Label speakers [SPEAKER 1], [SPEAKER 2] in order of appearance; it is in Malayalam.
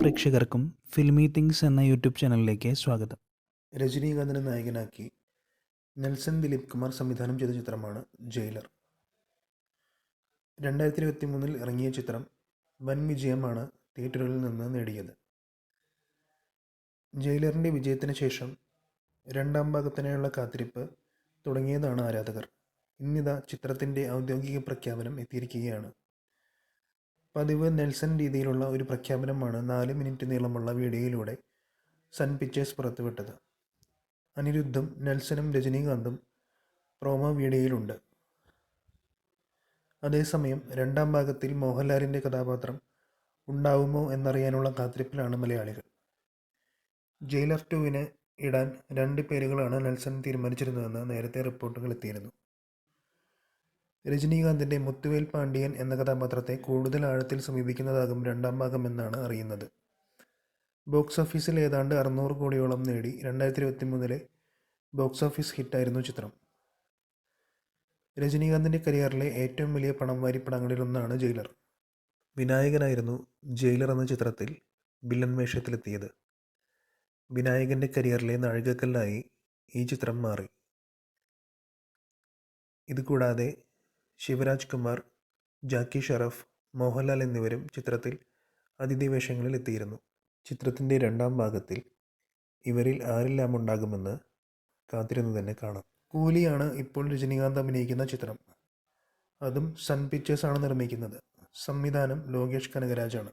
[SPEAKER 1] പ്രേക്ഷകർക്കും ഫിൽമി തിങ്സ് എന്ന യൂട്യൂബ് ചാനലിലേക്ക് സ്വാഗതം.
[SPEAKER 2] രജനീകാന്തിനെ നായകനാക്കി നെൽസൺ ദിലീപ് കുമാർ സംവിധാനം ചെയ്ത ചിത്രമാണ് ജയിലർ. രണ്ടായിരത്തി ഇരുപത്തി മൂന്നിൽ ഇറങ്ങിയ ചിത്രം വൻ വിജയമാണ് തിയേറ്ററുകളിൽ നിന്ന് നേടിയത്. ജയിലറിന്റെ വിജയത്തിന് ശേഷം രണ്ടാം ഭാഗത്തിനായുള്ള കാത്തിരിപ്പ് തുടങ്ങിയതാണ് ആരാധകർ. ഇന്നിതാ ചിത്രത്തിന്റെ ഔദ്യോഗിക പ്രഖ്യാപനം എത്തിയിരിക്കുകയാണ്. പതിവ് നെൽസൺ രീതിയിലുള്ള ഒരു പ്രഖ്യാപനമാണ് നാല് മിനിറ്റ് നീളമുള്ള വീഡിയോയിലൂടെ സൺ പിക്ചേഴ്സ് പുറത്തുവിട്ടത്. അനിരുദ്ധും നെൽസനും രജനീകാന്തും പ്രോമോ വീഡിയോയിലുണ്ട്. അതേസമയം രണ്ടാം ഭാഗത്തിൽ മോഹൻലാലിന്റെ കഥാപാത്രം ഉണ്ടാവുമോ എന്നറിയാനുള്ള കാത്തിരിപ്പിലാണ് മലയാളികൾ. ജയിലർ ടുവിന് ഇടാൻ രണ്ട് പേരുകളാണ് നെൽസൺ തീരുമാനിച്ചിരുന്നതെന്ന് നേരത്തെ റിപ്പോർട്ടുകൾ എത്തിയിരുന്നു. രജനീകാന്തിന്റെ മുത്തുവേൽ പാണ്ഡ്യൻ എന്ന കഥാപാത്രത്തെ കൂടുതൽ ആഴത്തിൽ സമീപിക്കുന്നതാകും രണ്ടാം ഭാഗം എന്നാണ് അറിയുന്നത്. ബോക്സ് ഓഫീസിൽ ഏതാണ്ട് അറുന്നൂറ് കോടിയോളം നേടി രണ്ടായിരത്തി ഇരുപത്തി മൂന്നിലെ ബോക്സ് ഓഫീസ് ഹിറ്റായിരുന്നു ചിത്രം. രജനീകാന്തിന്റെ കരിയറിലെ ഏറ്റവും വലിയ പണം വാരി പടങ്ങളിലൊന്നാണ് ജയിലർ. വിനായകനായിരുന്നു ജയിലർ എന്ന ചിത്രത്തിൽ വില്ലൻ വേഷത്തിലെത്തിയത് വിനായകന്റെ കരിയറിലെ നാഴികക്കല്ലായി ഈ ചിത്രം മാറി. ഇതുകൂടാതെ ശിവരാജ് കുമാർ ജാക്കി ഷറഫ് മോഹൻലാൽ എന്നിവരും ചിത്രത്തിൽ അതിഥി വേഷങ്ങളിൽ എത്തിയിരുന്നു. ചിത്രത്തിന്റെ രണ്ടാം ഭാഗത്തിൽ ഇവരിൽ ആരെല്ലാം ഉണ്ടാകുമെന്ന് കാത്തിരുന്ന് തന്നെ കാണാം. കൂലിയാണ് ഇപ്പോൾ രജനീകാന്ത് അഭിനയിക്കുന്ന ചിത്രം. അതും സൺ പിക്ചേഴ്സാണ് നിർമ്മിക്കുന്നത്. സംവിധാനം ലോകേഷ് കനകരാജാണ്.